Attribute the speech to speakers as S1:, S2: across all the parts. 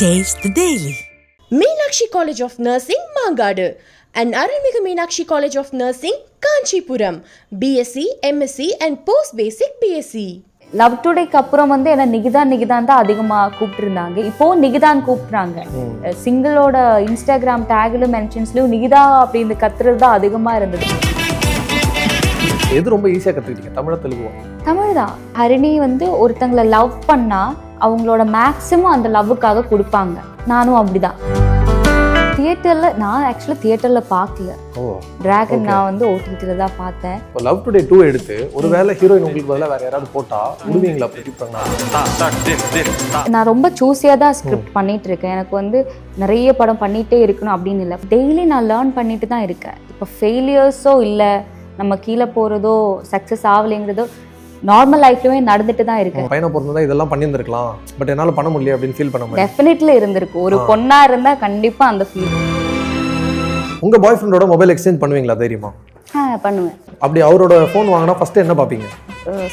S1: Taste the Daily.
S2: Meenakshi College of Nursing, Mangadu, and Aranmiga Meenakshi College of Nursing, Kanchipuram, BSc, MSc, and Post Basic BSc.
S3: Love டுடேக்கு அப்புறம் வந்து என்ன நிகிதான் நிகிதான் தான் அதிகமாக கூப்பிட்டுருந்தாங்க இப்போ நிகிதான் கூப்பிட்றாங்க சிங்கிளோட Instagram டேக்லையும் மென்ஷன்ஸ்லையும் Nikita அப்படின்னு கத்துறது தான் அதிகமாக இருந்தது
S4: எது ரொம்ப ஈஸியாக கற்றுக்கிட்டீங்க தமிழை தெலுங்குவா?
S3: தமிழ் தான் ஹரிணி வந்து ஒருத்தங்களை லவ் பண்ணா அவங்களோட மேக்ஸிமம் அந்த லவ்வுக்காக கொடுப்பாங்க. நானும் அப்படிதான் தியேட்டரில் நான் ஆக்சுவலாக தியேட்டரில் பார்க்கல
S4: ஓ
S3: டிராகன் நான் வந்து ஓடிடியில் தான் பார்த்தேன்
S4: இப்போ லவ் டுடே டூ எடுத்து ஒருவேளை ஹீரோயின் உங்களுக்கு பதிலாக வேற யாராவது போட்டா விடுவீங்களா பண்ணா?
S3: நான் ரொம்ப சூஸியாக தான் ஸ்கிரிப்ட் பண்ணிட்டு இருக்கேன் எனக்கு வந்து நிறைய படம் பண்ணிகிட்டே இருக்கணும் அப்படின்னு இல்லை. டெய்லி நான் லேர்ன் பண்ணிட்டு தான் இருக்கேன். இப்போ ஃபெயிலியர்ஸோ இல்லை நம்ம கீழே போகிறதோ சக்ஸஸ் ஆகலைங்கிறதோ நார்மல் லைஃப்லையுமே நடந்துட்டு தான் இருக்கு.
S4: பையனை பிறந்தா இதெல்லாம் பண்ணியிருந்திருக்கலாம். பட் என்னால் பண்ண முடியல அப்படின்னு ஃபீல் பண்ண
S3: டெஃபினெட்லி இருந்திருக்கு. ஒரு பொண்ணா இருந்தா கண்டிப்பா அந்த ஃபீல்
S4: உங்க பாய் ஃப்ரெண்டோட மொபைல் எக்ஸ்சேஞ்ச் பண்ணுவீங்களா தைரியமா?
S3: பண்ணுவேன்.
S4: அப்படி அவரோட ஃபோன் வாங்கினா ஃபர்ஸ்ட் என்ன பார்ப்பீங்க?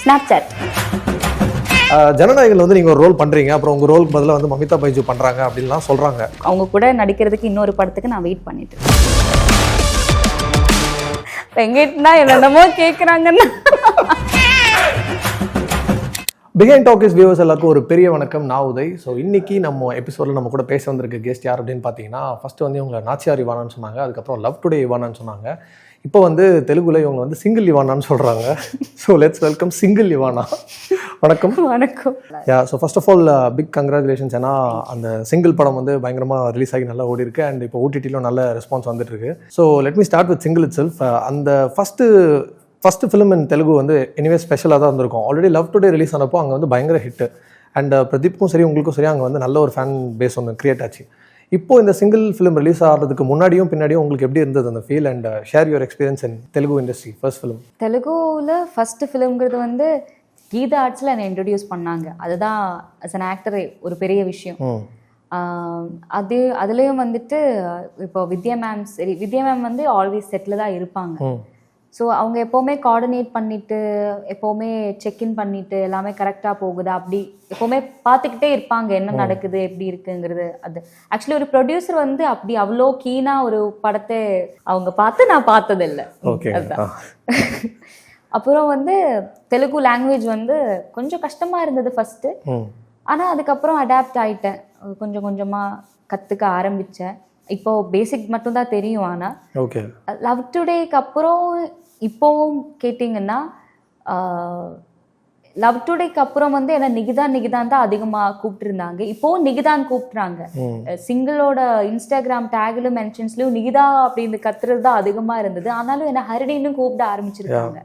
S3: ஸ்னாப் சாட்
S4: அஹ், ஜனநாயகத்தில் வந்து நீங்கள் ஒரு ரோல் பண்ணுறீங்க அப்புறம் உங்கள் ரோலுக்கு பதிலாக வந்து மமிதா பைஜு பண்ணுறாங்க அப்படின்லாம் சொல்கிறாங்க
S3: அவங்க கூட நடிக்கிறதுக்கு இன்னொரு படத்துக்கு நான் வெயிட் பண்ணிட்டு இருக்கேன். என்னமோ என்னென்னமோ கேக்குறாங்கன்னா.
S4: பிஹைண்ட் டாக்கிஸ் வியூவர்ஸ் எல்லாருக்கும் ஒரு பெரிய வணக்கம். நான் உதய். ஸோ இன்னைக்கு நம்ம எபிசோடில் நம்ம கூட பேச வந்திருக்க கெஸ்ட் யார் அப்படின்னு பார்த்தீங்கன்னா ஃபர்ஸ்ட் வந்து இவங்க நாச்சியார் இவானான்னு சொன்னாங்க. அதுக்கப்புறம் லவ் டுடே இவானான்னு சொன்னாங்க. இப்போ வந்து தெலுங்குல இவங்க வந்து சிங்கிள் இவானான்னு சொல்கிறாங்க so let's welcome single Ivana. வணக்கம்.
S3: வணக்கம்.
S4: Yeah so first of all big congratulations ஏன்னா அந்த சிங்கிள் படம் வந்து பயங்கரமாக ரிலீஸ் ஆகி நல்லா ஓடி இருக்கு. அண்ட் இப்போ ஓடிடிலும் நல்ல ரெஸ்பான்ஸ் வந்துட்டு இருக்கு. So let me start with single itself அந்த first first film in Telugu வந்து எனிவே ஸ்பெஷலாக தான் இருந்திருக்கும் ஆல்ரெடி லவ் டுடே ரிலீஸ் ஆனப்போ அங்கே வந்து பயங்கர ஹிட் அண்ட் பிரதீப்க்கும் சரி உங்களுக்கும் சரி அங்கே வந்து நல்ல ஒரு ஃபேன் பேஸ் ஒன்று கிரியேட் ஆச்சு. இப்போ இந்த சிங்கிள் ஃபிலிம் ரிலீஸ் ஆகிறதுக்கு முன்னாடியும் பின்னாடியும் உங்களுக்கு எப்படி இருந்தது அந்த feel and share your experience in Telugu industry first film
S3: தெலுங்குல ஃபர்ஸ்ட் ஃபிலிம்ங்கிறது வந்து கீதா ஆர்ட்ஸில் என்னை இன்ட்ரடியூஸ் பண்ணாங்க. அதுதான் அஸ் அன் ஆக்டர் ஒரு பெரிய விஷயம். அது அதுலேயும் வந்துட்டு இப்போ வித்யா மேம் சரி வித்யா மேம் வந்து ஆல்வேஸ் செட்டில் தான் இருப்பாங்க. ஸோ அவங்க எப்போவுமே கோஆர்டினேட் பண்ணிட்டு எப்போவுமே செக்இன் பண்ணிட்டு எல்லாமே கரெக்டாக போகுதா? அப்படி எப்போவுமே பார்த்துக்கிட்டே இருப்பாங்க. என்ன நடக்குது? எப்படி இருக்குங்கிறது. அது ஆக்சுவலி ஒரு ப்ரொடியூசர் வந்து அப்படி அவ்வளோ கீனாக ஒரு படத்தை அவங்க பார்த்து நான் பார்த்ததில்லை. அதுதான் அப்புறம் வந்து தெலுங்கு லாங்குவேஜ் வந்து கொஞ்சம் கஷ்டமாக இருந்தது ஃபஸ்ட்டு ஆனால் அதுக்கப்புறம் அடாப்ட் ஆயிட்டேன். கொஞ்சம் கொஞ்சமாக கற்றுக்க ஆரம்பித்தேன் இப்போ பேசிக் மட்டும்தான் தெரியும் ஆனால்
S4: ஓகே
S3: லவ் டுடேக்கு அப்புறம் இப்போவும் கேட்டிங்கன்னா லவ் டுடேக்கு அப்புறம் வந்து என்ன நிகிதான் நிகிதான் தான் அதிகமாக கூப்பிட்டுருந்தாங்க. இப்போவும் நிகிதான் கூப்பிட்றாங்க சிங்கிளோட இன்ஸ்டாகிராம் டேக்லையும் மென்ஷன்ஸ்லையும் நிகிதா அப்படின்னு கத்துறது தான் அதிகமாக இருந்தது. ஆனாலும் என்ன ஹரிணின்னு கூப்பிட ஆரம்பிச்சிருக்காங்க.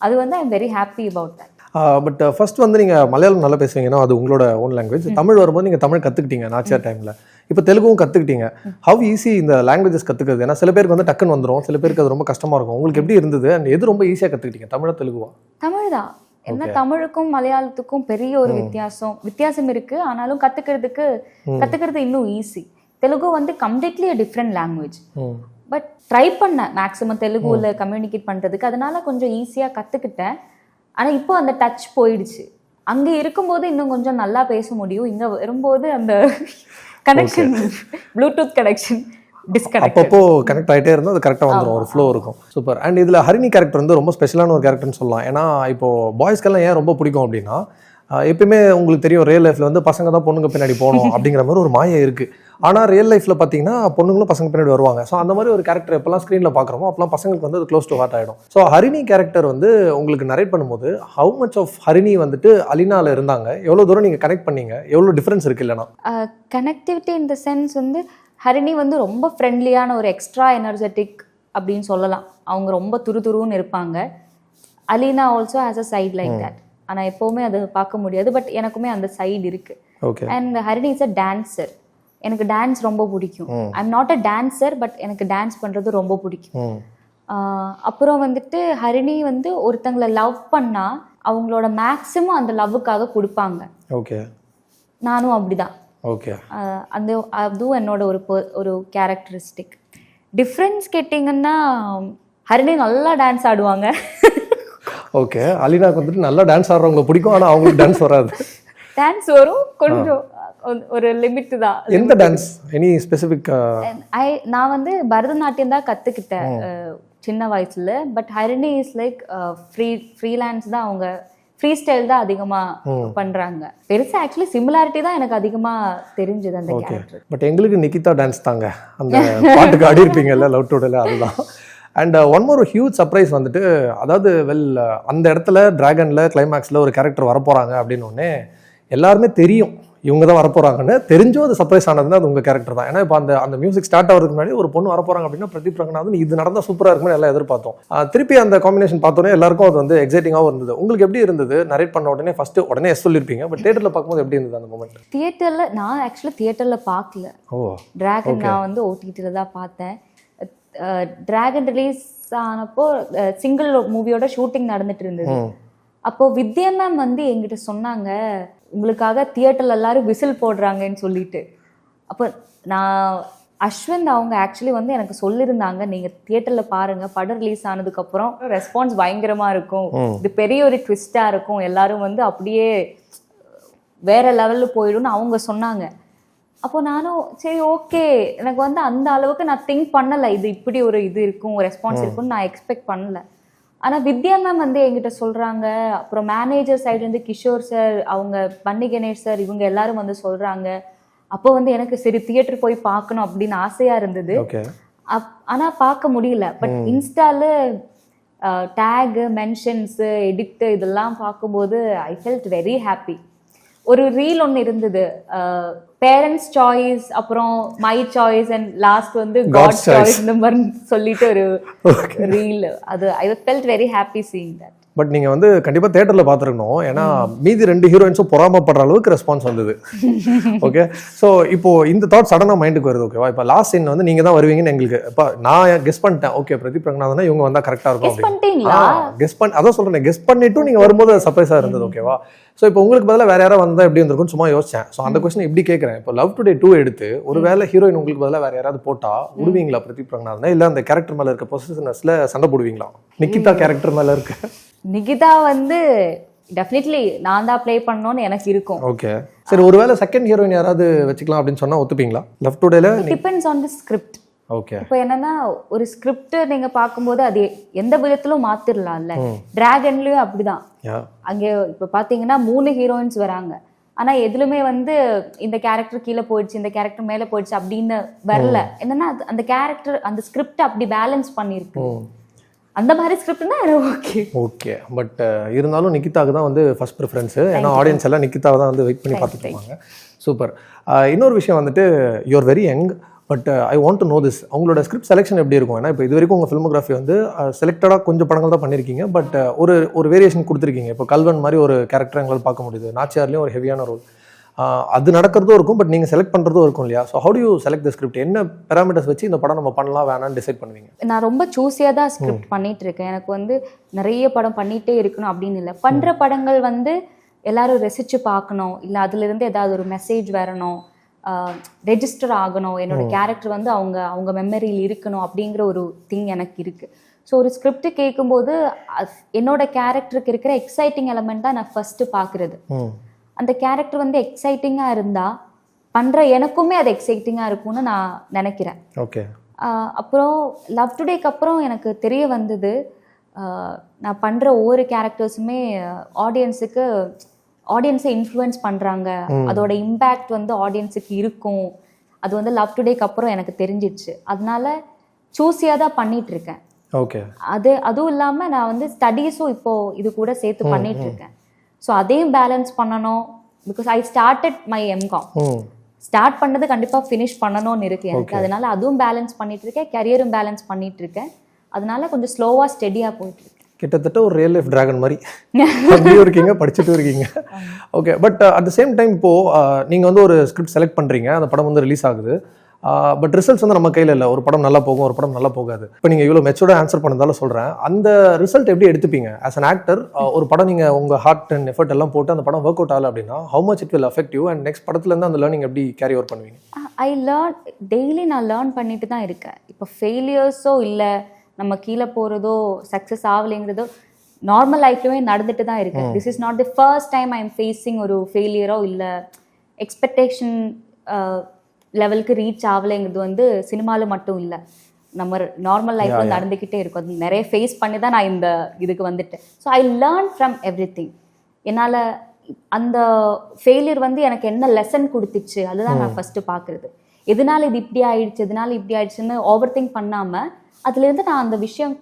S3: அது வந்து I am very happy about that
S4: but first வந்து நீங்கள் மலையாளம் நல்லா பேசுவீங்கன்னா அது உங்களோட ஓன் லாங்குவேஜ் தமிழ் வரும்போது நீங்கள் தமிழ் கற்றுக்கிட்டீங்க நாச்சியார் டைமில் இப்போ தெலுங்கும் கற்றுக்கிட்டீங்க ஹவ் ஈஸி இந்த லாங்குவேஜஸ் கற்றுக்கிறது ஏன்னா சில பேருக்கு வந்து டக்குன்னு வந்துடும் சில பேருக்கு அது ரொம்ப கஷ்டமாக இருக்கும். உங்களுக்கு எப்படி இருந்தது? அண்ட் எது ரொம்ப ஈஸியாக கற்றுக்கிட்டீங்க தமிழா தெலுங்குவா?
S3: தமிழ் தான். என்ன தமிழுக்கும் மலையாளத்துக்கும் பெரிய ஒரு வித்தியாசம். வித்தியாசம் இருக்கு. ஆனாலும் கத்துக்கிறதுக்கு கத்துக்கிறது இன்னும் ஈஸி தெலுங்கு வந்து completely different language but try பண்ணேன். மேக்ஸிமம் தெலுங்குல கம்யூனிகேட் பண்றதுக்கு. அதனால கொஞ்சம் ஈஸியாக கத்துக்கிட்டேன். ஆனா இப்போ அந்த டச் போயிடுச்சு. அங்க இருக்கும்போது இன்னும் கொஞ்சம் நல்லா பேச முடியும். இங்க வரும்போது அந்த கனெக்ஷன் ப்ளூடூத் கனெக்ஷன் டிஸ்கனெக்ட்
S4: அப்பப்போ கனெக்ட் ஆகிட்டே இருந்தால் அது கரெக்டாக வந்துடும் ஒரு ஃப்ளோ இருக்கும். சூப்பர் அண்ட் இதில் ஹரிணி கேரக்டர் வந்து ரொம்ப ஸ்பெஷலான ஒரு கேரக்டர்னு சொல்லலாம். ஏன்னா இப்போ பாய்ஸ்க்கெல்லாம் ஏன் ரொம்ப பிடிக்கும் அப்படின்னா எப்பயுமே உங்களுக்கு தெரியும் ரியல் லைஃப்ல வந்து பசங்க தான் பொண்ணுங்க பின்னாடி போகணும் அப்படிங்கிற மாதிரி ஒரு மாயை இருக்கு. ஆனால் ரியல் லைஃப்ல பார்த்தீங்கன்னா பொண்ணுங்களும் பசங்க பின்னாடி வருவாங்க. ஸோ அந்த மாதிரி ஒரு கேரக்டர் எப்பெல்லாம் ஸ்க்ரீனில் பார்க்குறோமோ அப்பெல்லாம் பசங்களுக்கு வந்து அது க்ளோஸ் டு ஹார்ட் ஆகிடும் ஸோ ஹரிணி கேரக்டர் வந்து உங்களுக்கு நரேட் பண்ணும்போது ஹவு மச் ஆஃப் ஹரிணி வந்துட்டு அலினால இருந்தாங்க? எவ்வளோ தூரம் நீங்கள் கனெக்ட் பண்ணீங்க? எவ்வளோ டிஃப்ரென்ஸ் இருக்கு இல்லைனா
S3: கனெக்டிவிட்டி இன் த சென்ஸ் வந்து ஹரிணி வந்து ரொம்ப ஃப்ரெண்ட்லியான ஒரு எக்ஸ்ட்ரா எனர்ஜெட்டிக் அப்படின்னு சொல்லலாம். அவங்க ரொம்ப துருதுருன்னு இருப்பாங்க. Alina also has a side like that ஆனால் எப்போவுமே அது பார்க்க முடியாது. பட் எனக்குமே அந்த சைடு இருக்கு.
S4: Okay
S3: and Harini is a dancer எனக்கு டான்ஸ் ரொம்ப பிடிக்கும். I am not a dancer but எனக்கு டான்ஸ் பண்ணுறது ரொம்ப பிடிக்கும். அப்புறம் வந்துட்டு ஹரிணி வந்து ஒருத்தங்களை லவ் பண்ணா அவங்களோட மேக்ஸிமம் அந்த லவ்வுக்காக கொடுப்பாங்க.
S4: ஓகே
S3: நானும் அப்படிதான்.
S4: ஓகே
S3: அந்த அதுவும் என்னோட ஒரு ஒரு கேரக்டரிஸ்டிக் டிஃப்ரென்ஸ் கேட்டிங்கன்னா ஹரிணி நல்லா டான்ஸ் ஆடுவாங்க.
S4: ஓகே அலினாக்கு வந்துட்டு நல்லா டான்ஸ் ஆடுறவங்க பிடிக்கும் ஆனால் அவங்களுக்கு டான்ஸ் வராது.
S3: டான்ஸ் வரும் கொஞ்சம் ஒரு- லிமிட் தான்.
S4: எந்த டான்ஸ் எனி ஸ்பெசிஃபிக்
S3: ஐ நான் வந்து பரதநாட்டியம் தான் கத்துக்கிட்டேன் அஹ், சின்ன வயசுல. But Harini is like free freelance தான் அவங்க ஃப்ரீ ஸ்டைல் தான் அதிகமா பண்றாங்க. பெருசா ஆக்சுவலி சிமிலாரிட்டி தான் எனக்கு அதிகமா தெரிஞ்சது அந்த கேரக்டர்
S4: பட் எங்களுக்கு நிக்கிதா டான்ஸ் தாங்க. அந்த பாட்டுக்கு ஆடி இருப்பீங்கல்ல லவ் டுடேல அதுதான். And one more huge surprise வந்துட்டு அதாவது வெல் அந்த இடத்துல டிராகன்ல கிளைமேக்ஸில் ஒரு கேரக்டர் வரப்போறாங்க அப்படின்னு உடனே எல்லாருமே தெரியும். இவங்க தான் வரப்போறாங்கன்னு தெரிஞ்சும் அது சர்ப்ரைஸ் ஆனதுன்னா அது உங்க கேரக்டர் தான். ஏன்னா இப்போ அந்த அந்த மியூசிக் ஸ்டார்ட் ஆகிறதுக்கு முன்னாடி ஒரு பொண்ணு வரப்போறாங்க அப்படின்னா பிரதீப் ரங்கநாதன் இது நடந்தா சூப்பரா இருக்கும்னு எல்லாம் எதிர்பார்த்தோம். திருப்பி அந்த காம்பினேஷன் பார்த்தோன்னே எல்லாருக்கும் அது வந்து எக்ஸைட்டிங்காகவும் இருந்தது. உங்களுக்கு எப்படி இருந்தது? நரேட் பண்ண உடனே ஃபர்ஸ்ட் உடனே எஸ் சொல்லியிருப்பீங்க பட் தேட்டரில் பார்க்கும்போது எப்படி இருந்தது அந்த மூமெண்ட்
S3: தியேட்டர்ல நான் ஆக்சுவலி தியேட்டர்ல பார்க்கல.
S4: ஓ
S3: டிராகன் நான் வந்து ஓடிடியில் தான் பார்த்தேன். டிராகன் ரிலீஸ் ஆனப்போ சிங்கிள் மூவியோட ஷூட்டிங் நடந்துட்டு இருந்தது. அப்போ வித்யா மேம் வந்து என்கிட்ட சொன்னாங்க உங்களுக்காக தியேட்டர்ல எல்லாரும் விசில் போடுறாங்கன்னு சொல்லிட்டு. அப்போ நான் அஸ்வந்த் அவங்க ஆக்சுவலி வந்து எனக்கு சொல்லியிருந்தாங்க நீங்க தியேட்டர்ல பாருங்க படம் ரிலீஸ் ஆனதுக்கு அப்புறம் ரெஸ்பான்ஸ் பயங்கரமா இருக்கும். இது பெரிய ஒரு ட்விஸ்டா இருக்கும். எல்லாரும் வந்து அப்படியே வேற லெவல்ல போயிடும்னு அவங்க சொன்னாங்க. அப்போ நானும் சரி ஓகே எனக்கு வந்து அந்த அளவுக்கு நான் திங்க் பண்ணல. இது இப்படி ஒரு இது இருக்கும் ரெஸ்பான்ஸ் இருக்கும்னு நான் எக்ஸ்பெக்ட் பண்ணல. ஆனா வித்யா மேம் வந்து என்கிட்ட சொல்றாங்க. அப்புறம் மேனேஜர் சைடு இருந்து கிஷோர் சார் அவங்க பன்னி கணேஷ் சார் இவங்க எல்லாரும் வந்து சொல்றாங்க. அப்போ வந்து எனக்கு சரி தியேட்டர் போய் பார்க்கணும் அப்படின்னு ஆசையா இருந்தது. அப் ஆனா பார்க்க முடியல. பட் இன்ஸ்டால டேக் மென்ஷன்ஸ் எடிட் இதெல்லாம் பார்க்கும்போது ஐ ஃபெல்ட் வெரி ஹாப்பி ஒரு ரீல் ஒன்று இருந்தது. பேரண்ட்ஸ் சாய்ஸ் அப்புறம் மை சாய்ஸ் அண்ட் லாஸ்ட் வந்து காட். சாய்ஸ் இந்த மாதிரி சொல்லிட்டு ஒரு ரீல் அது I felt very happy seeing that
S4: but நீங்க வந்து கண்டிப்பா தியேட்டர்ல பார்த்துருக்கணும். ஏன்னா மீதி ரெண்டு ஹீரோயின்ஸும் பொறாமப்படுற அளவுக்கு ரெஸ்பான்ஸ் வந்தது. ஓகே ஸோ இப்போ இந்த தாட் சடனா மைண்டுக்கு வருது ஓகேவா இப்போ லாஸ்ட் சீன் வந்து நீங்க தான் வருவீங்கன்னு எங்களுக்கு இப்போ நான் கெஸ் பண்ணிட்டேன். ஓகே பிரதீப் ரங்கநாதனா இவங்க வந்தா கரெக்டா இருக்கும்
S3: பண்ணிட்டீங்களா?
S4: கெஸ் பண்ணி அதான் சொல்றேன் கெஸ் பண்ணிட்டும் நீங்க வரும்போது சர்ப்ரைஸா இருந்தது ஓகேவா ஸோ இப்போ உங்களுக்கு பதிலா வேற யாராவது வந்தா எப்படி இருந்திருக்கும்னு சும்மா யோசிச்சேன். ஸோ அந்த கொஸ்டின் இப்படி கேட்கறேன். இப்போ லவ் டுடே டூ எடுத்து ஒருவேளை ஹீரோயின் உங்களுக்கு பதிலா வேற யாராவது போட்டா விடுவீங்களா பிரதீப் ரங்கநாதனா? இல்ல அந்த கேரக்டர் மேல இருக்க பொசிஷனஸ்ல சண்டை போடுவீங்களா? நிக்கிதா கேரக்டர் மேல இருக்க?
S3: நிகிதா வந்து டெஃபினெட்லி நான் தான் ப்ளே பண்ணணும்னு எனக்கு இருக்கும்.
S4: ஓகே சரி ஒருவேளை செகண்ட் ஹீரோயின் யாராவது வச்சுக்கலாம் அப்படின்னு சொன்னா ஒத்துப்பீங்களா? Left டுடேல
S3: depends on the script
S4: okay
S3: இப்போ என்னன்னா ஒரு ஸ்கிரிப்ட் நீங்க பார்க்கும்போது அது எந்த விதத்திலும் மாத்திரலாம்ல. டிராகன்லயும் அப்படிதான். அங்க இப்ப பாத்தீங்கன்னா மூணு ஹீரோயின்ஸ் வராங்க. ஆனா எதுலுமே வந்து இந்த கேரக்டர் கீழே போயிடுச்சு இந்த கேரக்டர் மேல போயிடுச்சு அப்படின்னு வரல. என்னன்னா அந்த கேரக்டர் அந்த ஸ்கிரிப்ட் அப்படி பேலன்ஸ் பண்ணிருக்கு அந்த மாதிரி ஸ்கிரிப்ட்னா ஓகே
S4: ஓகே பட் இருந்தாலும் நிக்கிதாக்கு தான் வந்து ஃபர்ஸ்ட் ப்ரிஃபரன்ஸ் ஏன்னா ஆடியன்ஸ் எல்லாம் நிக்கிதாவை தான் வந்து வெயிட் பண்ணி பார்த்துட்டு இருப்பாங்க. சூப்பர் இன்னொரு விஷயம் வந்துட்டு you are very young but I want to know this உங்களோட ஸ்கிரிப்ட் செலெக்ஷன் எப்படி இருக்கும்? ஏன்னா இப்போ இது வரைக்கும் உங்கள் ஃபில்மோகிராஃபி வந்து செலக்டடாக கொஞ்சம் படங்கள் தான் பண்ணியிருக்கீங்க பட் ஒரு ஒரு வேரியேஷன் கொடுத்துருக்கீங்க. இப்போ கல்வன் மாதிரி ஒரு கேரக்டர் எங்களால் பார்க்க முடியுது. நாச்சியார்லேயும் ஒரு ஹெவியான ரோல் அது நடக்கிறதும் இருக்கும் பட் நீங்கள் செலக்ட் பண்ணுறதும் இருக்கும் இல்லையா? So how you select the script என்ன பேராமீட்டர்ஸ் வச்சு இந்த படம் நம்ம பண்ணலாம் வேணாம்னு டிசைட் பண்ணுவீங்க?
S3: நான் ரொம்ப சூஸியாக தான் ஸ்கிரிப்ட் பண்ணிட்டு இருக்கேன். எனக்கு வந்து நிறைய படம் பண்ணிட்டே இருக்கணும் அப்படின்னு இல்லை. பண்ற படங்கள் வந்து எல்லாரும் ரசிச்சு பார்க்கணும். இல்லை அதுல இருந்து ஏதாவது ஒரு மெசேஜ் வரணும். ரெஜிஸ்டர் ஆகணும். என்னோட கேரக்டர் வந்து அவங்க அவங்க மெமரியில் இருக்கணும் அப்படிங்கிற ஒரு திங் எனக்கு இருக்கு. ஸோ ஒரு ஸ்கிரிப்ட் கேட்கும்போது என்னோட கேரக்டருக்கு இருக்கிற எக்ஸைட்டிங் எலமெண்ட் தான் நான் ஃபர்ஸ்ட் பார்க்குறது. அந்த கேரக்டர் வந்து எக்ஸைட்டிங்காக இருந்தா பண்ற எனக்குமே அது எக்ஸைட்டிங்காக இருக்கும்னு நான் நினைக்கிறேன்.
S4: ஓகே
S3: அப்புறம் லவ் டுடேக்கு அப்புறம் எனக்கு தெரிய வந்தது நான் பண்ணுற ஒவ்வொரு கேரக்டர்ஸுமே ஆடியன்ஸுக்கு ஆடியன்ஸை இன்ஃப்ளூயன்ஸ் பண்ணுறாங்க அதோட இம்பேக்ட் வந்து ஆடியன்ஸுக்கு இருக்கும். அது வந்து லவ் டுடேக்கு அப்புறம் எனக்கு தெரிஞ்சிடுச்சு. அதனால சூஸியாக தான் பண்ணிட்டு இருக்கேன்.
S4: ஓகே
S3: அது அதுவும் இல்லாமல் நான் வந்து ஸ்டடீஸும் இப்போ இது கூட சேர்த்து பண்ணிட்டு இருக்கேன். ஸோ அதையும் பேலன்ஸ் பண்ணணும். Because I started my M Com start பண்ணது கண்டிப்பா ஃபினிஷ் பண்ணணும்னு இருக்கு எனக்கு. அதனால அதுவும் பேலன்ஸ் பண்ணிட்டு இருக்கேன். கரியரும் பேலன்ஸ் பண்ணிட்டு இருக்கேன். அதனால கொஞ்சம் ஸ்லோவா ஸ்டெடியா போயிட்டு இருக்கு.
S4: கிட்டத்தட்ட ஒரு ரியல் லைஃப் டிராகன் மாதிரி. அப்படியும் இருக்கீங்க படிச்சுட்டும் இருக்கீங்க. Okay but at the same time இப்போ uh, நீங்க வந்து ஒரு ஸ்கிரிப்ட் செலக்ட் பண்றீங்க. அந்த படம் வந்து ரிலீஸ் ஆகுது. பட் ரிசல்ட்ஸ் வந்து நம்ம கையில் இல்லை. ஒரு படம் நல்லா போகும் ஒரு படம் நல்லா போகாது. இப்போ நீங்கள் இவ்வளோ மெச்சோட ஆன்சர் பண்ணதால சொல்கிறேன் அந்த ரிசல்ட் எப்படி எடுத்துப்பீங்க? ஆஸ் அன் ஆக்டர் ஒரு படம் நீங்கள் உங்கள் ஹார்ட் அண்ட் எஃபர்ட் எல்லாம் போட்டு அந்த படம் ஒர்க் அவுட் ஆகல அப்படின்னா how much it will affect you and next படத்துலேருந்து அந்த லேர்னிங் எப்படி கேரி ஓவர் பண்ணுவீங்க?
S3: ஐ லேர்ன் டெய்லி நான் லேர்ன் பண்ணிட்டு தான் இருக்கேன். இப்போ ஃபெயிலியர்ஸோ இல்லை நம்ம கீழே போகிறதோ சக்ஸஸ் ஆகலைங்கிறதோ நார்மல் லைஃப்லயுமே நடந்துட்டு தான் இருக்கு this is not the first time I am facing ஒரு ஃபெயிலியரோ இல்லை எக்ஸ்பெக்டேஷன் லெவலுக்கு ரீச் ஆகலைங்கிறது வந்து சினிமாவில் மட்டும் இல்லை. நம்ம நார்மல் லைஃப்ல நடந்துக்கிட்டே இருக்கும். அது நிறைய ஃபேஸ் பண்ணி தான் நான் இந்த இதுக்கு வந்துட்டேன். So I learn from everything என்னால் அந்த ஃபெயிலியர் வந்து எனக்கு என்ன லெசன் கொடுத்துச்சு அதுதான் நான் ஃபர்ஸ்ட் பார்க்குறது எதனால இது இப்படி ஆயிடுச்சு எதனால இப்படி ஆயிடுச்சுன்னு ஓவர் திங்க் பண்ணாமல் அதுலேருந்து நான் அந்த விஷயம்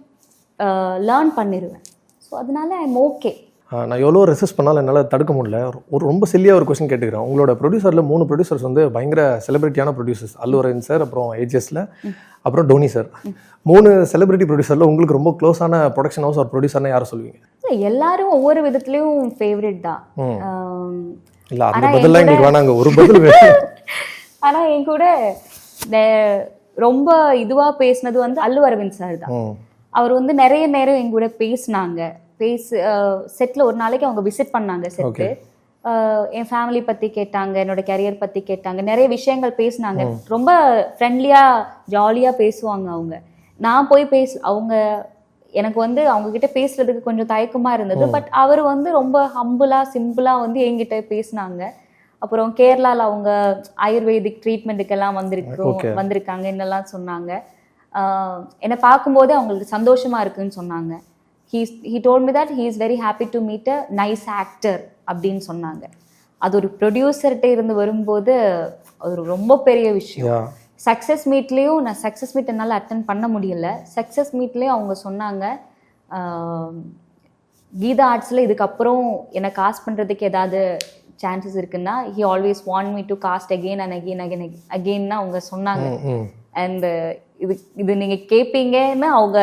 S3: லேர்ன் பண்ணிடுவேன் ஸோ அதனால ஐம் ஓகே
S4: நான் எவ்வளோ ரெசிஸ்ட் பண்ணாலும் என்னால் தடுக்க முடியல. ஒரு ரொம்ப சில்லியாக ஒரு கொஸ்டின் கேட்டுக்கிறேன். உங்களோட ப்ரொடியூசரில் மூணு ப்ரொடியூசர்ஸ் வந்து பயங்கர செலிபிரிட்டியான ப்ரொடியூசர்ஸ் அல்லு அரவிந்த் சார் அப்புறம் ஏஜிஎஸ்ல அப்புறம் டோனி சார் மூணு செலிபிரிட்டி ப்ரொடியூசரில் உங்களுக்கு ரொம்ப க்ளோஸான ப்ரொடக்ஷன் ஹவுஸ் ஒரு ப்ரொடியூசர்னா யாரை சொல்லுவீங்க?
S3: எல்லாரும் ஒவ்வொரு விதத்துலயும் ஃபேவரட் தான்.
S4: இல்லை அந்த
S3: என்
S4: எங்களுக்கு வேணாங்க. ஒரு பதில் வேணும்.
S3: ஆனா என் கூட ரொம்ப இதுவா பேசினது வந்து அல்லு அரவிந்த் சார் தான் அவர் வந்து நிறைய நேரம் என் கூட பேசினாங்க. பேசு செட்ல ஒரு நாளைக்கு அவங்க விசிட் பண்ணாங்க செட்டு என் ஃபேமிலி பத்தி கேட்டாங்க என்னோட கெரியர் பத்தி கேட்டாங்க நிறைய விஷயங்கள் பேசினாங்க. ரொம்ப ஃப்ரெண்ட்லியா ஜாலியா பேசுவாங்க அவங்க. நான் போய் பேச அவங்க எனக்கு வந்து அவங்க கிட்ட பேசுறதுக்கு கொஞ்சம் தயக்கமா இருந்தது. பட் அவர் வந்து ரொம்ப ஹம்பிளா சிம்பிளா வந்து என்கிட்ட பேசினாங்க. அப்புறம் கேரளால அவங்க ஆயுர்வேதிக் ட்ரீட்மெண்ட்டுக்கெல்லாம் வந்திருக்கோம்
S4: Okay.
S3: வந்திருக்காங்க என்னெல்லாம் சொன்னாங்க. ஆஹ் என்னை பார்க்கும்போதே அவங்களுக்கு சந்தோஷமா இருக்குன்னு சொன்னாங்க. He's he told me that he is very happy to meet a nice actor அப்படின்னு சொன்னாங்க. அது ஒரு ப்ரொடியூசர்கிட்ட இருந்து வரும்போது அது ஒரு ரொம்ப பெரிய விஷயம். சக்ஸஸ் மீட்லேயும் நான் சக்ஸஸ் மீட் என்னால் அட்டன் பண்ண முடியல. சக்ஸஸ் மீட்லேயும் அவங்க சொன்னாங்க கீதா ஆர்ட்ஸில் இதுக்கப்புறம் என்னை காஸ்ட் பண்ணுறதுக்கு ஏதாவது சான்சஸ் இருக்குன்னா he always want me to cast again and again again அகெயின்னு அவங்க சொன்னாங்க. அண்ட் இது இது நீங்கள் கேட்பீங்கன்னு அவங்க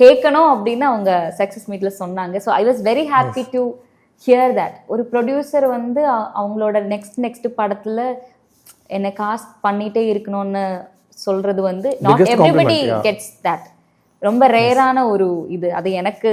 S3: கேட்கணும் அப்படின்னு அவங்க சக்ஸஸ் மீட்ல சொன்னாங்க. So I was very happy to hear that ஒரு ப்ரொடியூசர் வந்து அவங்களோட நெக்ஸ்ட் நெக்ஸ்ட் படத்துல என்னை காஸ்ட் பண்ணிட்டே இருக்கணும்னு சொல்றது வந்து நாட் எவ்ரிபடி. கெட்ஸ் தட் ரொம்ப ரேரான ஒரு இது. அது எனக்கு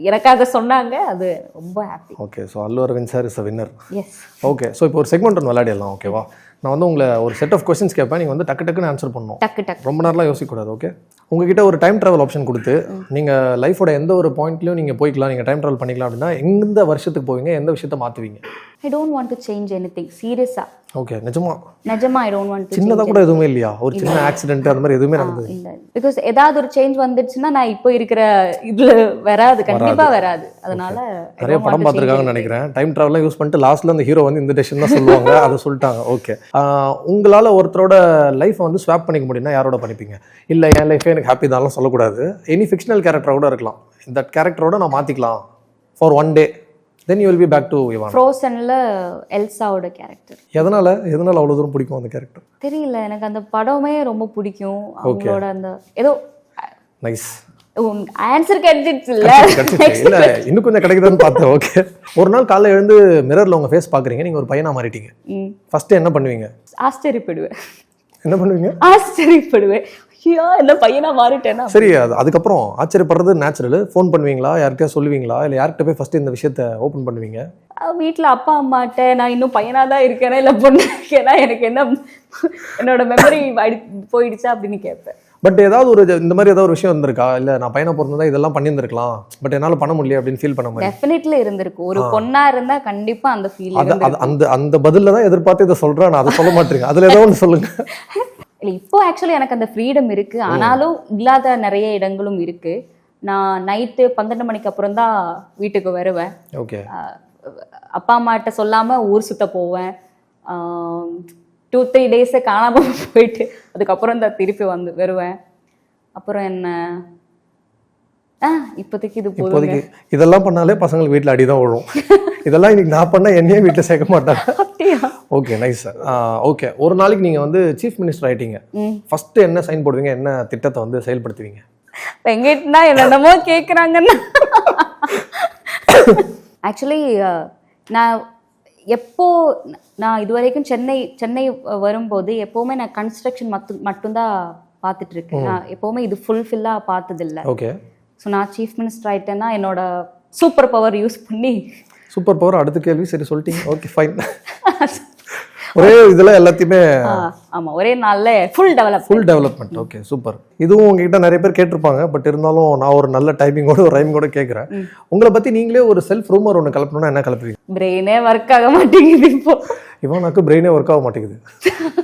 S3: எனக்காக சொன்னாங்க. அது ரொம்ப happy
S4: okay so Allu Aravind sir is a winner
S3: yes
S4: okay so இப்போ ஒரு செக்மெண்ட் ஒன்று விளையாடிடலாம் ஓகேவா நான் வந்து உங்களை ஒரு செட் ஆஃப் கொஸ்டின்ஸ் கேட்பேன் நீங்கள் வந்து டக்கு டக்குன்னு ஆன்சர் பண்ணணும்.
S3: டக்கு டக்கு.
S4: ரொம்ப நேரம்லாம் யோசிக்கக்கூடாது ஓகே உங்ககிட்ட ஒரு டைம் ட்ராவல் ஆப்ஷன் கொடுத்து நீங்கள் லைஃபோட எந்த ஒரு பாயிண்ட்லையும் நீங்கள் போய்க்கலாம் நீங்கள் டைம் ட்ராவல் பண்ணிக்கலாம் அப்படின்னா எந்த வருஷத்துக்கு போவீங்க எந்த விஷயத்த மாற்றுவீங்க
S3: I don't want to change anything சீரியஸாக
S4: ஓகே நிஜமா?
S3: நிஜமா ஐ டோன்ட் வாண்ட்
S4: சின்னதாக கூட எதுவுமே இல்லையா? ஒரு சின்ன ஆக்சிடென்ட் அந்த மாதிரி எதுவுமே நடந்தது.
S3: இல்ல. பிகாஸ் ஏதாவது ஒரு சேஞ்ச் வந்துடுச்சுன்னா நான் இப்போ இருக்கிற இதுல வராது. கண்டிப்பா வராது. அதனால
S4: நிறைய படம் பார்த்துருக்காங்கன்னு. நினைக்கிறேன். டைம் ட்ராவல்லாம் யூஸ் பண்ணிட்டு லாஸ்ட்ல அந்த ஹீரோ வந்து இந்த டெசிஷன் தான் சொல்லுவாங்க. அதை சொல்லிட்டாங்க. ஓகே உங்களால ஒருத்தரோட லைஃப்பை வந்து ஸ்வாப் பண்ணிக்க முடியும்னா யாரோட பண்ணிப்பீங்க? இல்லை என் லைஃபே எனக்கு ஹாப்பி தான்லாம் சொல்லக்கூடாது. எனி ஃபிக்ஷனல் கேரக்டர் கூட இருக்கலாம். இந்த கேரக்டரோட நான் மாற்றிக்கலாம் for one day then you will be back to Ivana
S3: ஃப்ரோசன்ல எல்சாவோட கேரக்டர்
S4: எதனால? எதனால அவ்வளோ தூரம் பிடிக்கும் அந்த கேரக்டர்
S3: தெரியல. எனக்கு அந்த படமே ரொம்ப பிடிக்கும். அவங்களோட அந்த ஏதோ
S4: நைஸ்
S3: ஆன்சர் கிடைச்சிச்சு இல்ல?
S4: இல்ல இன்னும் கொஞ்சம் கிடைக்குதுன்னு பார்த்தேன். ஓகே ஒரு நாள் காலைல எழுந்து மிரர்ல உங்க ஃபேஸ் பாக்குறீங்க நீங்க ஒரு பையனா மாறிட்டீங்க. ஃபர்ஸ்ட் என்ன பண்ணுவீங்க?
S3: ஆச்சரியப்படுவேன்.
S4: என்ன பண்ணுவீங்க?
S3: ஆச்சரியப்படுவேன். ஐயோ என்ன பையனா மாறிட்டேனா?
S4: சரி அது அதுக்கப்புறம் ஆச்சரியப்படுறது நேச்சுரல் ஃபோன் பண்ணுவீங்களா? யார்கிட்டயா சொல்லுவீங்களா? இல்லை யார்கிட்ட போய் ஃபர்ஸ்ட் இந்த விஷயத்த ஓப்பன் பண்ணுவீங்க?
S3: வீட்ல அப்பா அம்மாட்ட நான் இன்னும் பையனா தான் இருக்கேனா இல்ல பொண்ணா இருக்கேனா எனக்கு என்ன என்னோட மெமரி போயிடுச்சா அப்படின்னு கேட்பேன்.
S4: பட் ஏதாவது ஒரு இந்த மாதிரி ஏதாவது ஒரு விஷயம் இருந்திருக்கா இல்லை நான் பையனா பிறந்ததா இதெல்லாம் பண்ணியிருந்திருக்கலாம். பட் என்னால் பண்ண முடியல அப்படின்னு ஃபீல் பண்ண மாதிரி.
S3: டெஃபினெட்லி இருந்திருக்கு. ஒரு பொண்ணா இருந்தா கண்டிப்பா அந்த ஃபீல்
S4: அந்த அந்த பதில்ல தான் எதிர்பார்த்து இதை சொல்றேன். நான் அதை சொல்ல மாட்டேங்க. அதுல ஏதோ ஒன்று சொல்லுங்க.
S3: இல்ல இப்போ ஆக்சுவலி எனக்கு அந்த ஃப்ரீடம் இருக்கு. ஆனாலும் இல்லாத நிறைய இடங்களும் இருக்கு. நான் நைட்டு பன்னெண்டு மணிக்கு அப்புறம் தான் வீட்டுக்கு வருவேன்.
S4: ஓகே
S3: அப்பா அம்மாட்ட சொல்லாம ஊர் சுத்த போவேன். டூ த்ரீ டேஸை காணாம போயிட்டு அதுக்கப்புறம் தான் திருப்பி வந்து வருவேன். அப்புறம் என்ன? இப்போதைக்கு இது
S4: இப்போதைக்கு இதெல்லாம் பண்ணாலே பசங்களுக்கு வீட்டில் அடி தான் விழும். இதெல்லாம் இன்னைக்கு நான் பண்ண என்னையே வீட்டில் சேர்க்க மாட்டாங்க. ஓகே நைஸ் சார் ஓகே ஒரு நாளைக்கு நீங்கள் வந்து சீஃப் மினிஸ்டர் ஆயிட்டீங்க. ஃபர்ஸ்ட் என்ன சைன் போடுவீங்க? என்ன திட்டத்தை வந்து செயல்படுத்துவீங்க?
S3: எங்கிட்டனா என்னென்னமோ கேட்குறாங்கன்னா ஆக்சுவலி நான் எப்போ நான் இது வரைக்கும் சென்னை சென்னை வரும்போது எப்போவுமே நான் கன்ஸ்ட்ரக்ஷன் மட்டும் மட்டும்தான் பார்த்துட்டு இருக்கேன். நான் எப்போவுமே இது ஃபுல்ஃபில்லாக பார்த்ததில்ல.
S4: ஓகே
S3: ஸோ நான் சீஃப் மினிஸ்டர் ஆயிட்டேன்னா என்னோட சூப்பர் பவர் யூஸ் பண்ணி
S4: சூப்பர் பவர் அடுத்த கேள்வி சரி சொல்லிட்டீங்க. ஓகே ஃபைன் ஒரே இதுல எல்லாத்தையுமே
S3: ஆமா ஒரே நாள்ல full develop
S4: full development okay super இதுவும் உங்ககிட்ட நிறைய பேர் கேட்டிருப்பாங்க பட் இருந்தாலும் நான் ஒரு நல்ல டைமிங்கோட ஒரு ரைம் கூட கேட்குறேன் உங்களை பத்தி நீங்களே ஒரு செல்ஃப் ரூமர் ஒன்று கலப்பணும்னா என்ன கலப்புவீங்க?
S3: பிரெயினே ஒர்க் ஆக மாட்டேங்குது இப்போ.
S4: இவனுக்கு பிரெயினே ஒர்க் ஆக மாட்டேங்குது.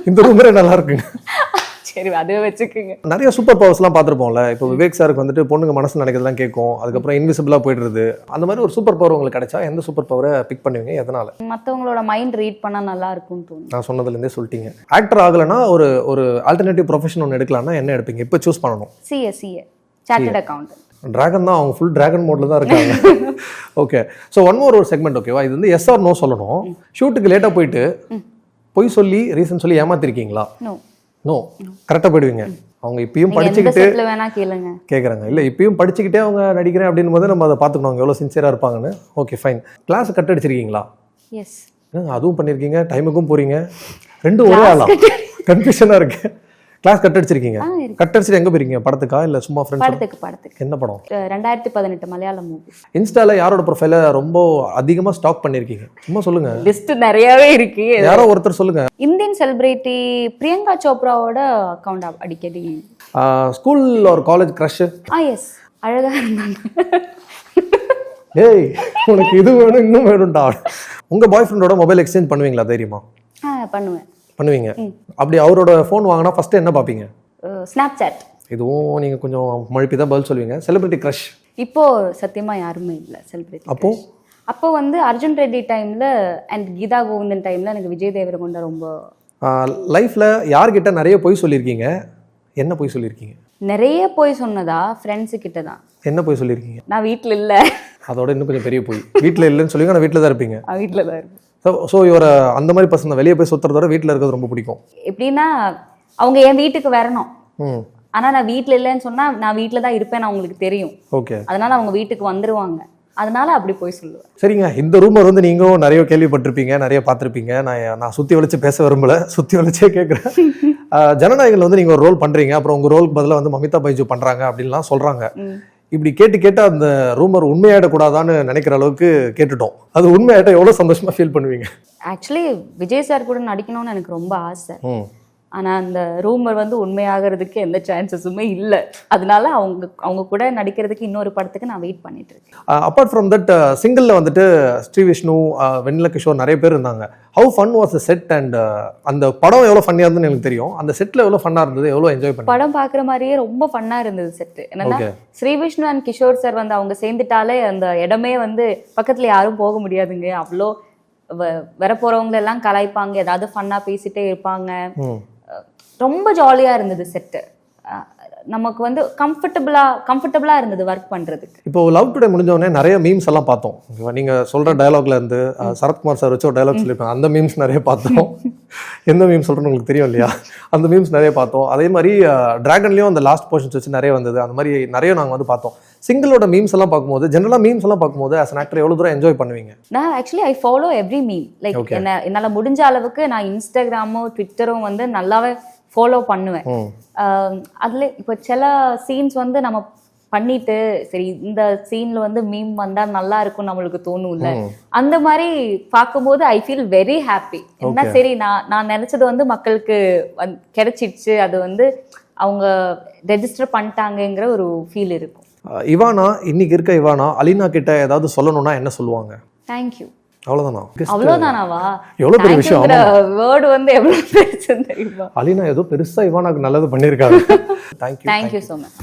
S4: இந்த ரூமரே நல்லா இருக்குங்க.
S3: சரி அதுவே வச்சுக்கோங்க.
S4: நிறைய சூப்பர் பவர்ஸ்லாம் பார்த்துருப்போம்ல. இப்போ விவேக் சாருக்கு வந்துட்டு பொண்ணுங்க மனசு நினைக்கிறதுலாம் கேட்கும். அதுக்கப்புறம் இன்விசிபிளாக போயிடுறது. அந்த மாதிரி ஒரு சூப்பர் பவர் உங்களுக்கு கிடைச்சா எந்த சூப்பர் பவரை பிக் பண்ணுவீங்க? எதனால?
S3: மத்தவங்களோட மைண்ட் ரீட் பண்ணா நல்லா இருக்கும்னு தோணும்
S4: நான் சொன்னதுலேருந்தே சொல்லிட்டீங்க. ஆக்டர் ஆகலைன்னா ஒரு ஒரு ஆல்டர்னேட்டிவ் ப்ரொஃபஷன் ஒன்று எடுக்கலாம்னா என்ன எடுப்பீங்க? இப்போ சூஸ் பண்ணணும்.
S3: CA CA chartered account
S4: Dragon தான் அவங்க ஃபுல் டிராகன் மோட்ல தான் இருக்காங்க. ஓகே ஸோ ஒன் மோர் ஒரு செக்மெண்ட் ஓகேவா இது வந்து எஸ் ஆர் நோ சொல்லணும். ஷூட்டுக்கு லேட்டாக போயிட்டு பொய் சொல்லி ரீசன் சொல்லி ஏமாத்திருக்கீங்களா?
S3: நோ
S4: கரெக்டாக போயிடுவீங்க. அவங்க இப்பயும் படிச்சுக்கிட்டு கேட்குறாங்க இல்லை இப்பயும் படிச்சுக்கிட்டே அவங்க நடிக்கிறேன் அப்படின் போது நம்ம அதை பார்த்துக்கணும். அவங்க எவ்வளோ சின்சியராக இருப்பாங்கன்னு. ஓகே ஃபைன் கிளாஸ் கட் அடிச்சிருக்கீங்களா?
S3: எஸ்
S4: அதுவும் பண்ணியிருக்கீங்க டைமுக்கும் போறீங்க. ரெண்டும் ஒரே ஆளா? கன்ஃபியூஷனாக இருக்கு. Class cut அடிச்சிருக்கீங்க. கட் அடிச்சுட்டு எங்கே போயிருக்கீங்க? படத்துக்கா? இல்லை சும்மா ஃப்ரெண்ட்ஸ்
S3: படத்துக்கு படத்துக்கு.
S4: என்ன படம்?
S3: ரெண்டாயிரத்தி பதினெட்டு மலையாளம் மூவி
S4: இன்ஸ்டால யாரோட ப்ரொஃபைல ரொம்ப அதிகமாக ஸ்டாக் பண்ணியிருக்கீங்க சும்மா சொல்லுங்க.
S3: லிஸ்ட் நிறையவே இருக்கு.
S4: யாரோ ஒருத்தர் சொல்லுங்க.
S3: இந்தியன் செலிபிரிட்டி பிரியங்கா சோப்ராவோட அக்கௌண்ட் அடிக்கடி.
S4: ஸ்கூல் ஒரு காலேஜ் க்ரஷ்
S3: ஆ எஸ் அழகா இருந்தாங்க.
S4: ஏய் உனக்கு இது வேணும் இன்னும் வேணும்டா. உங்க பாய் ஃப்ரெண்டோட மொபைல் எக்ஸ்சேஞ்ச் பண்ணுவீங்களா தைரியமா?
S3: பண்ணுவேன்.
S4: பண்ணுவீங்க. அப்படி அவரோட ஃபோன் வாங்கினா ஃபர்ஸ்ட் என்ன பார்ப்பீங்க?
S3: ஸ்னாப் சாட்
S4: இதுவும் நீங்க கொஞ்சம் மழுப்பி தான் பதில் சொல்லுவீங்க. செலிபிரிட்டி க்ரஷ்
S3: இப்போ சத்தியமா யாருமே இல்லை செலிபிரிட்டி
S4: அப்போ?
S3: அப்போ வந்து அர்ஜுன் ரெட்டி டைம்ல அண்ட் கீதா கோவிந்தன் டைம்ல எனக்கு விஜய் தேவரகொண்டா ரொம்ப
S4: லைஃப்ல யார்கிட்ட நிறைய பொய் சொல்லியிருக்கீங்க? என்ன பொய் சொல்லியிருக்கீங்க?
S3: நிறைய போய் சொன்னதா ஃப்ரெண்ட்ஸு கிட்ட தான்.
S4: என்ன பொய் சொல்லியிருக்கீங்க?
S3: நான் வீட்டில் இல்லை.
S4: அதோட இன்னும் கொஞ்சம் பெரிய பொய். வீட்டில் இல்லைன்னு சொல்லுவீங்க ஆனால் வீட்டில் தான் இருப்பீங்க.
S3: நான் வீட்டில் தான் இருக்கேன்
S4: ஸோ ஸோ இவரை அந்த மாதிரி பசங்க வெளியே போய் சுற்றுறதோட வீட்டில் இருக்கிறது ரொம்ப பிடிக்கும்.
S3: எப்படின்னா அவங்க என் வீட்டுக்கு வரணும்.
S4: ம்.
S3: ஆனா நான் வீட்டில் இல்லைன்னு சொன்னா நான் வீட்டில் தான் இருப்பேன் அவங்களுக்கு தெரியும்.
S4: ஓகே.
S3: அதனால அவங்க வீட்டுக்கு வந்துருவாங்க. அதனால அப்படி போய் சொல்லுவேன்.
S4: சரிங்க. இந்த ரூமர் வந்து நீங்களும் நிறைய கேள்விப்பட்டிருப்பீங்க நிறைய பார்த்துருப்பீங்க. நான் நான் சுற்றி வளைச்சு பேச விரும்பல சுற்றி வளைச்சே கேட்குறேன் ஜனநாயகத்தில் வந்து நீங்கள் ஒரு ரோல் பண்ணுறீங்க அப்புறம் உங்கள் ரோலுக்கு பதிலாக வந்து மமிதா பைஜு பண்ணுறாங்க அப்படின்லாம் சொல்கிறாங்க. இப்படி கேட்டு கேட்டு அந்த ரூமர் உண்மையாயிடக்கூடாதான்னு நினைக்கிற அளவுக்கு கேட்டுட்டோம். அது உண்மையாயிட்ட எவ்வளோ சந்தோஷமாக ஃபீல் பண்ணுவீங்க?
S3: ஆக்சுவலி விஜய் சார் கூட நடிக்கணும்னு எனக்கு ரொம்ப ஆசை.
S4: ம்
S3: ஆனா அந்த ரூமர் வந்து உண்மையாகிறதுக்கு எந்த சான்சஸுமே இல்லை. அதனால அவங்க அவங்க கூட நடிக்கிறதுக்கு இன்னொரு படத்துக்கு நான் வெயிட் பண்ணிட்டு இருக்கேன்
S4: அப்பார்ட் ஃப்ரம் தட் சிங்கிளில் வந்துட்டு ஸ்ரீ விஷ்ணு வெண்ணில கிஷோர் நிறைய பேர் இருந்தாங்க. How fun was set and அந்த படம் எவ்வளோ ஃபன்னியாக இருந்ததுன்னு எனக்கு தெரியும். அந்த செட்டில் எவ்வளோ ஃபன்னாக இருந்தது எவ்வளோ என்ஜாய் பண்ணி
S3: படம் பார்க்குற மாதிரியே ரொம்ப ஃபன்னா இருந்தது செட்டு என்னன்னா. ஸ்ரீ விஷ்ணு அண்ட் கிஷோர் சார் வந்து அவங்க சேர்ந்துட்டாலே அந்த இடமே வந்து பக்கத்துல யாரும் போக முடியாதுங்க. அவ்வளோ வ- வரப்போறவங்க எல்லாம் கலாய்ப்பாங்க. ஏதாவது ஃபன்னா பேசிட்டே இருப்பாங்க. ரொம்ப ஜாலியா இருந்தது செட்டு நமக்கு வந்து கம்ஃபர்டபுளா கம்ஃபர்டபுளா இருந்தது ஒர்க் பண்றதுக்கு.
S4: இப்போ லவ் டுடே முடிஞ்ச உடனே நிறைய மீம்ஸ் எல்லாம் பார்த்தோம். ஓகேவா? நீங்க சொல்ற டயலாக்ல இருந்து சரத்குமார் சார் வச்சு ஒரு டயலாக் சொல்லியிருப்பாங்க. அந்த மீம்ஸ் நிறைய பார்த்தோம். எந்த மீம்ஸ் சொல்றேன்னு உங்களுக்கு தெரியும் இல்லையா? அந்த மீம்ஸ் நிறைய பார்த்தோம். அதே மாதிரி டிராகன்லயும் அந்த லாஸ்ட் போர்ஷன்ஸ் வச்சு நிறைய வந்தது. அந்த மாதிரி நிறைய நாங்க வந்து பார்த்தோம். சிங்கிளோட மீம்ஸ் எல்லாம் பார்க்கும்போது ஜென்ரலா மீம்ஸ் எல்லாம் பார்க்கும்போது as an actor எவ்வளவு தூரம் என்ஜாய் பண்ணுவீங்க?
S3: நான் actually I follow every meme like. என்ன என்னால முடிஞ்ச அளவுக்கு நான் இன்ஸ்டாகிராமோ ட்விட்டரும் வந்து நல்லாவே ஃபாலோ பண்ணுவேன். அதுல இப்போ சில சீன்ஸ் வந்து நம்ம பண்ணிட்டு சரி இந்த சீன்ல வந்து மீம் வந்தா நல்லா இருக்கும் நம்மளுக்கு தோணும்ல. அந்த மாதிரி பார்க்கும்போது ஐ ஃபீல் வெரி ஹாப்பி என்ன சரி நான் நான் நினைச்சது வந்து மக்களுக்கு கிடைச்சிடுச்சு. அது வந்து அவங்க ரெஜிஸ்டர் பண்ணிட்டாங்கங்கிற ஒரு ஃபீல் இருக்கும்.
S4: இவானா இன்னைக்கு இருக்க இவானா அலினா கிட்ட ஏதாவது சொல்லணும்னா என்ன சொல்லுவாங்க?
S3: தேங்க்யூ
S4: அவ்வளவுதானா?
S3: அவ்வளவுதானாவா?
S4: எவ்வளவு பெரிய விஷயம்?
S3: வேர்டு வந்து எவ்வளவு பெருசு தெரியுமா?
S4: அலினா ஏதோ பெருசா இவானாக்கு நல்லது பண்ணியிருக்காங்க. Thank you
S3: thank you so much